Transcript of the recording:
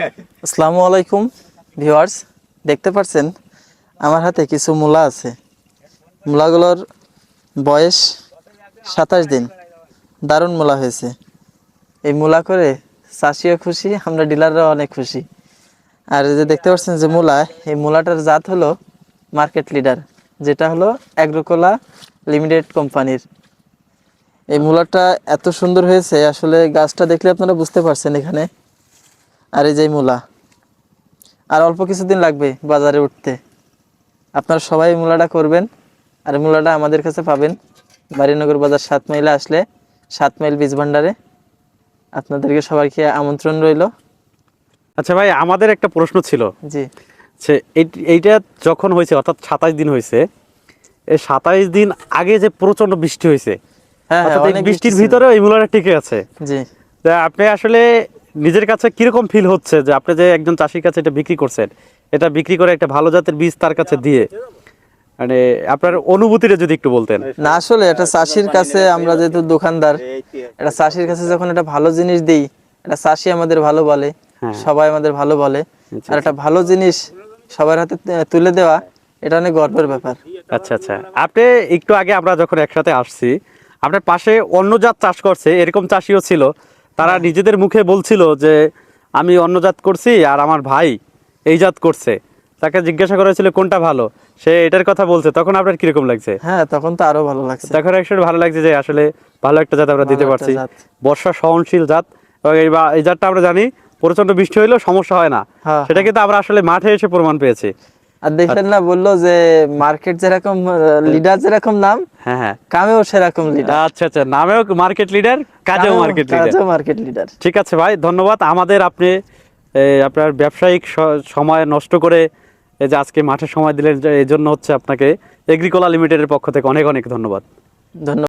আসসালামু আলাইকুম, ভিউয়ার্স। দেখতে পাচ্ছেন, আমার হাতে কিছু মূলা আছে। মূলাগুলোর বয়স সাতাশ দিন। দারুণ মূলা হয়েছে। এই মূলা করে চাষিও খুশি, আমরা ডিলাররাও অনেক খুশি। আর যে দেখতে পাচ্ছেন যে মূলা, এই মূলাটার জাত হলো মার্কেট লিডার, যেটা হলো অ্যাগ্রোকোলা লিমিটেড কোম্পানির। এই মূলাটা এত সুন্দর হয়েছে, আসলে গাছটা দেখলে আপনারা বুঝতে পারছেন এখানে। আর এই যে মূলা। আর অল্প কিছুদিন লাগবে বাজারে উঠতে। আপনারা সবাই মূলাটা করবেন আর মূলাটা আমাদের কাছে পাবেন। বাড়িনগর বাজার সাত মাইলে আসলে সাত মাইল বীজ ভান্ডারে। আপনাদেরকে সবাইকে আমন্ত্রণ রইল। আচ্ছা ভাই আমাদের একটা প্রশ্ন ছিল। জি। এইটা যখন হয়েছে অর্থাৎ সাতাশ দিন হয়েছে এই সাতাইশ দিন আগে যে প্রচণ্ড বৃষ্টি হয়েছে হ্যাঁ হ্যাঁ বৃষ্টির ভিতরে এই মূলাটা টিকে আছে। জি। আপনি আসলে নিজের কাছে কীরকম ফিল হচ্ছে যে আপনি যে একজন চাষির কাছে এটা বিক্রি করছেন এটা বিক্রি করে একটা ভালো জাতের বীজ তার কাছে দিয়ে মানে আপনার অনুভূতিটা যদি একটু বলতেন। না আসলে এটা চাষির কাছে আমরা যেহেতু দোকানদার এটা চাষির কাছে যখন একটা ভালো জিনিস দিই এটা চাষি আমাদের ভালো বলে হ্যাঁ। সবাই আমাদের ভালো বলে আর একটা ভালো জিনিস সবার হাতে তুলে দেওয়া এটা অনেক গর্বের ব্যাপার। আচ্ছা আচ্ছা। আপনি একটু আগে আমরা যখন একসাথে আসছি আপনার পাশে অন্য জাত চাষ করছে এরকম চাষিও ছিল তারা নিজেদের মুখে বলছিল যে আমি অন্য জাত করছি আর আমার ভাই এই জাত করছে। তাকে জিজ্ঞাসা করা হয়েছিল কোনটা ভালো? সে এটার কথা বলছে তখন আপনার কীরকম লাগছে? হ্যাঁ তখন তো আরও ভালো লাগছে। তখন একসাথে ভালো লাগছে যে আসলে ভালো একটা জাত আমরা দিতে পারছি। বর্ষা সহনশীল জাত। এবং এই জাতটা আমরা জানি প্রচণ্ড বৃষ্টি হইলেও সমস্যা হয় না। হ্যাঁ, সেটা কিন্তু আমরা আসলে মাঠে এসে প্রমাণ পেয়েছি। আর দেখলেন না বলল যে মার্কেট যেরকম লিডার যেরকম নাম হ্যাঁ হ্যাঁ। কামেও সেরকম লিডার আচ্ছা আচ্ছা নামেও মার্কেট লিডার কাজেও মার্কেট লিডার কাজেও মার্কেট লিডার ঠিক আছে ভাই ধন্যবাদ। আমাদের আপনি আপনার ব্যবসায়িক সময় নষ্ট করে এই যে আজকে মাঠে সময় দিলেন এই জন্য হচ্ছে আপনাকে এগ্রিকোলা লিমিটেডের পক্ষ থেকে অনেক অনেক ধন্যবাদ। ধন্যবাদ।